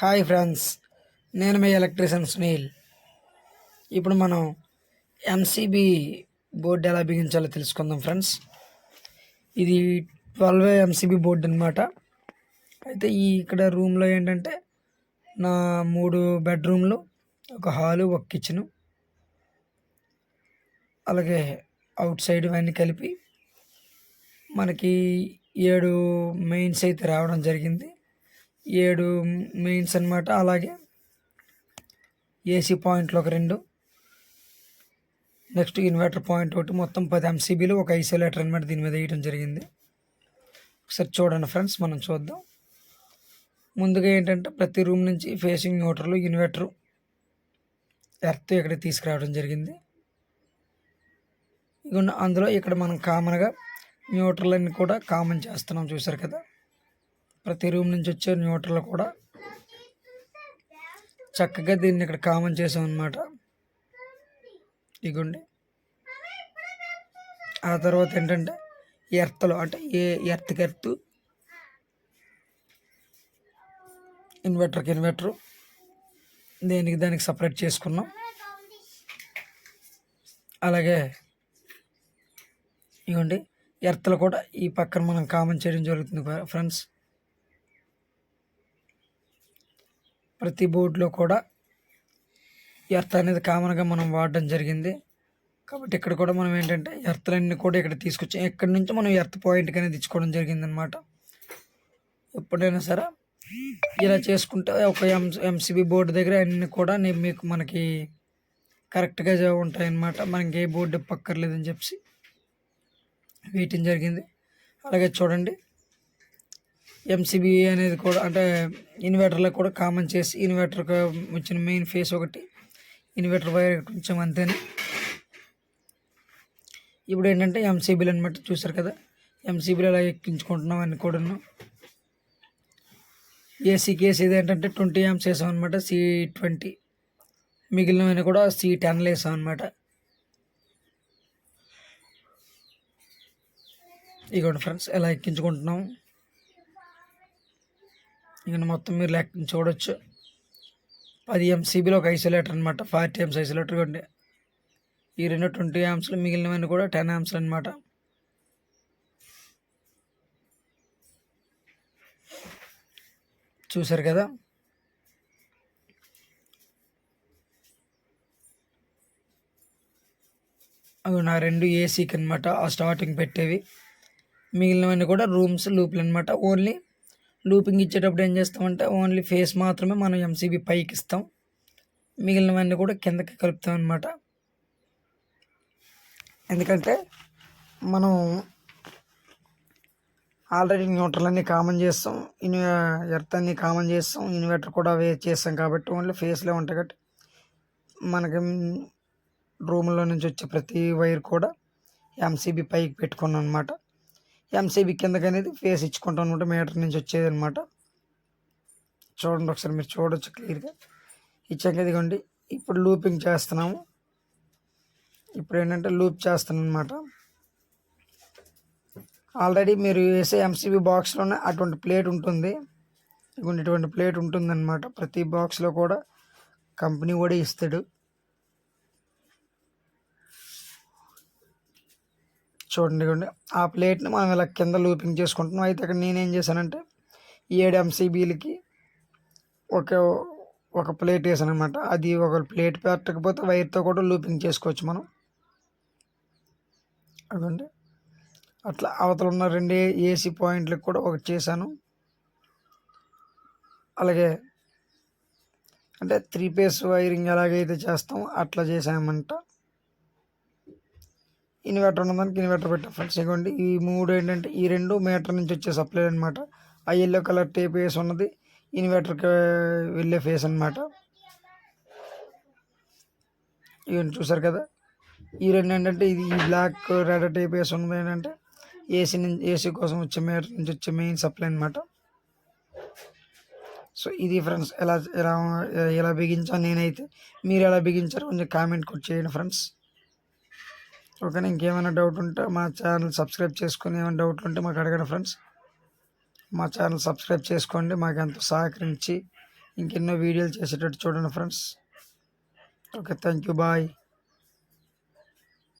Hi friends నేను మీ electrician Sunil. ఇప్పుడు మనం ఎంసీబీ బోర్డు ఎలా బిగించాలో తెలుసుకుందాం ఫ్రెండ్స్. ఇది ట్వెల్వ్ ఎంసీబీ బోర్డు అనమాట అయితే ఈ ఇక్కడ రూమ్లో ఏంటంటే నా మూడు బెడ్రూమ్లు ఒక హాలు ఒక కిచెను. అలాగే అవుట్ సైడ్ ఇవన్నీ కలిపి మనకి ఏడు మెయిన్స్ అయితే రావడం జరిగింది. ఏడు మెయిన్స్ అనమాట అలాగే ఏసీ పాయింట్లు ఒక రెండు. నెక్స్ట్ ఇన్వర్టర్ పాయింట్ ఒకటి. మొత్తం పది ఎంసీబీలు ఒక ఐసోలేటర్ అనమాట దీని మీద వేయడం జరిగింది. ఒకసారి చూడండి ఫ్రెండ్స్ మనం చూద్దాం. ముందుగా ఏంటంటే ప్రతి రూమ్ నుంచి ఫేసింగ్ న్యూట్రల్ ఇన్వర్టరు ఎర్త్ ఇక్కడ తీసుకురావడం జరిగింది. ఇగోండి అందులో ఇక్కడ మనం కామన్గా న్యూట్రల్ అన్ని కూడా కామన్ చేస్తున్నాం. చూసారు కదా? ప్రతి రూమ్ నుంచి వచ్చే న్యూట్రల్ కూడా చక్కగా దీన్ని ఇక్కడ కామన్ చేసాం అనమాట ఇగోండి. ఆ తర్వాత ఏంటంటే ఎర్త్లో అంటే ఏ ఎర్త్కి ఎర్త్? ఇన్వర్టర్కి ఇన్వర్టరు. దేనికి దానికి సపరేట్ చేసుకున్నాం. అలాగే ఇవ్వండి ఎర్త్లు కూడా ఈ పక్కన మనం కామన్ చేయడం జరుగుతుంది ఫ్రెండ్స్. ప్రతి బోర్డులో కూడా ఎర్త్ అనేది కామన్గా మనం వాడడం జరిగింది. కాబట్టి ఇక్కడ కూడా మనం ఏంటంటే ఎర్త్లన్నీ కూడా ఇక్కడ తీసుకొచ్చాం ఎక్కడి నుంచి మనం ఎర్త్ పాయింట్కి అనేది ఇచ్చుకోవడం జరిగింది అనమాట ఎప్పుడైనా సరే ఇలా చేసుకుంటే ఒక ఎం ఎంసీబీ బోర్డు దగ్గర అన్నీ కూడా మీకు మనకి కరెక్ట్గా ఉంటాయన్నమాట. మనకి ఏ బోర్డు పక్కర్లేదని చెప్పి వేయటం జరిగింది. అలాగే చూడండి. ఎంసీబీ అనేది కూడా అంటే ఇన్వర్టర్లో కూడా కామన్ చేసి ఇన్వర్టర్ వచ్చిన మెయిన్ ఫేస్ ఒకటి. ఇన్వర్టర్ వైర్ కొంచెం అంతేనే. ఇప్పుడు ఏంటంటే ఎంసీబీలు అనమాట చూసారు కదా. ఎంసీబీలు ఎలా ఎక్కించుకుంటున్నాం అన్ని కూడాను. ఏసీ కేసు ఇది ఏంటంటే ట్వంటీ ఎంస్ వేసాం అనమాట సి ట్వంటీ మిగిలినవన్నీ కూడా సి టెన్లు వేసాం అనమాట ఇదిగోండి ఫ్రెండ్స్ ఎలా ఎక్కించుకుంటున్నాం. ఇక్కడ మొత్తం మీరు లెక్క చూడొచ్చు. పది ఎంసీబీలో ఒక ఐసోలేటర్ అనమాట ఫార్టీ ఎంస్ ఐసోలేటర్ కండి ఈ రెండు ట్వంటీ యామ్స్లు మిగిలినవన్నీ కూడా టెన్ యామ్స్లు అనమాట చూసారు కదా? అవి నా రెండు ఏసీకి అనమాట ఆ స్టార్టింగ్ పెట్టేవి. మిగిలినవన్నీ కూడా రూమ్స్ లూప్లు అనమాట ఓన్లీ లూపింగ్ ఇచ్చేటప్పుడు ఏం చేస్తామంటే ఓన్లీ ఫేస్ మాత్రమే మనం ఎంసీబీ పైకి ఇస్తాం. మిగిలినవన్నీ కూడా కిందకి కలుపుతాం అనమాట ఎందుకంటే మనం ఆల్రెడీ న్యూట్రల్ అన్ని కామన్ చేస్తాం. ఇన్ ఎర్త్ అన్ని కామన్ చేస్తాం. ఇన్వర్టర్ కూడా అవే చేస్తాం కాబట్టి ఓన్లీ ఫేస్లో ఉంటాయి కాబట్టి మనకి రూమ్లో నుంచి వచ్చే ప్రతి వైర్ కూడా ఎంసీబీ పైకి పెట్టుకున్నాం అనమాట ఎంసీబీ కిందకి అనేది ఫేస్ ఇచ్చుకుంటాం అనమాట మీటర్ నుంచి వచ్చేది అనమాట చూడండి ఒకసారి మీరు చూడొచ్చు క్లియర్గా ఇచ్చాక ఇదిగోండి ఇప్పుడు లూపింగ్ చేస్తున్నాము. ఇప్పుడు ఏంటంటే లూప్ చేస్తాను అనమాట ఆల్రెడీ మీరు వేసే ఎంసీబీ బాక్స్లోనే అటువంటి ప్లేట్ ఉంటుంది. ఇటువంటి ఇటువంటి ప్లేట్ ఉంటుందన్నమాట. ప్రతి బాక్స్లో కూడా కంపెనీ కూడా ఇస్తాడు. చూడండి ఇదిగోండి ఆ ప్లేట్ని మనం ఇలా కింద లూపింగ్ చేసుకుంటున్నాం. అయితే ఇక్కడ నేనేం చేశానంటే ఏడు ఎంసీబీలకి ఒక ఒక ప్లేట్ వేసాను అనమాట అది ఒక ప్లేట్ పెట్టకపోతే వైర్తో కూడా లూపింగ్ చేసుకోవచ్చు మనం. అదండి అట్లా అవతల ఉన్న రెండు ఏసీ పాయింట్లకు కూడా ఒకటి చేశాను. అలాగే అంటే త్రీ పేస్ వైరింగ్ ఎలాగైతే చేస్తామో అట్లా చేసామంట ఇన్వర్టర్ ఉన్నదానికి ఇన్వర్టర్ పెట్టాం ఫ్రెండ్స్. ఇవ్వండి ఈ మూడు ఏంటంటే ఈ రెండు మీటర్ నుంచి వచ్చే సప్లై అనమాట ఆ ఎల్లో కలర్ టేప్ వేసి ఉన్నది ఇన్వర్టర్కి వెళ్ళే ఫేస్ అనమాట ఇవన్నీ చూసారు కదా? ఈ రెండు ఏంటంటే ఇది ఈ బ్లాక్ రెడ్ టేప్ వేసి ఉన్నది ఏంటంటే ఏసీ నుంచి ఏసీ కోసం వచ్చే మీటర్ నుంచి వచ్చే మెయిన్ సప్లై అనమాట సో ఇది ఫ్రెండ్స్ ఎలా ఎలా ఎలా బిగించాను నేనైతే మీరు ఎలా బిగించారు కొంచెం కామెంట్ కూడా చేయండి ఫ్రెండ్స్. ఓకేనా ఇంకేమైనా డౌట్ ఉంటే మా ఛానల్ సబ్స్క్రైబ్ చేసుకొని ఏమైనా డౌట్లు ఉంటే మాకు అడగండి ఫ్రెండ్స్ మా ఛానల్ సబ్స్క్రైబ్ చేసుకోండి మాకు ఎంతో సహకరించి ఇంకెన్నో వీడియోలు చేసేటట్టు చూడండి friends okay thank you bye